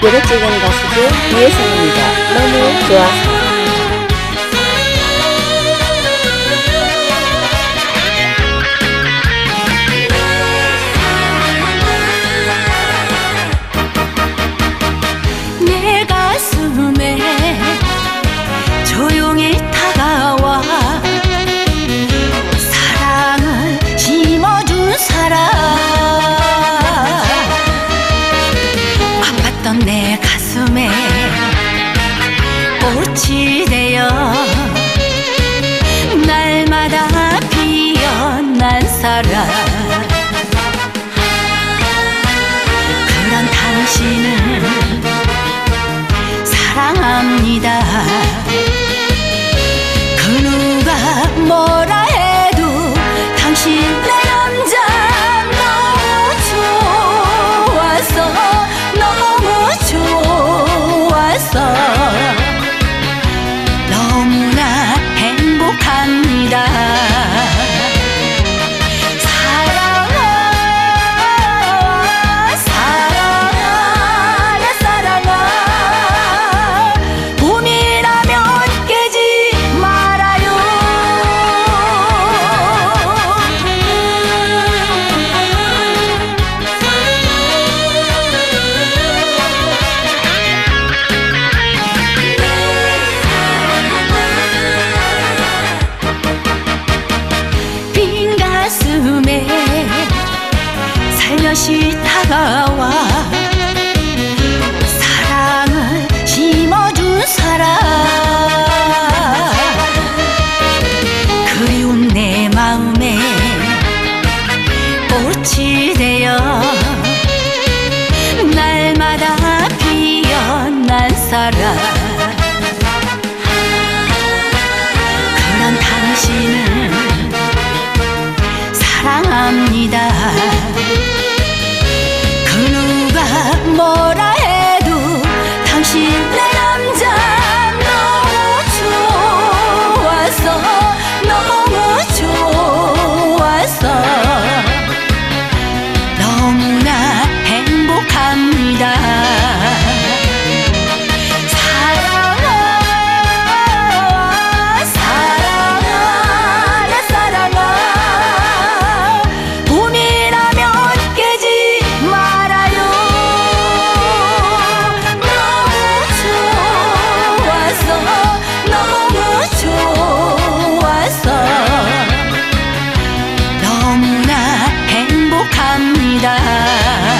노래 찍은 가수들 이혜성입니다. 너무 좋아서. 내 가슴에 꽃이 되어 사랑을 심어준 사람. 그리운 내 마음에 꽃이 되어 날마다 피어난 사람. 그런 당신을 사랑합니다. ชีพและน้ำใจ 한다.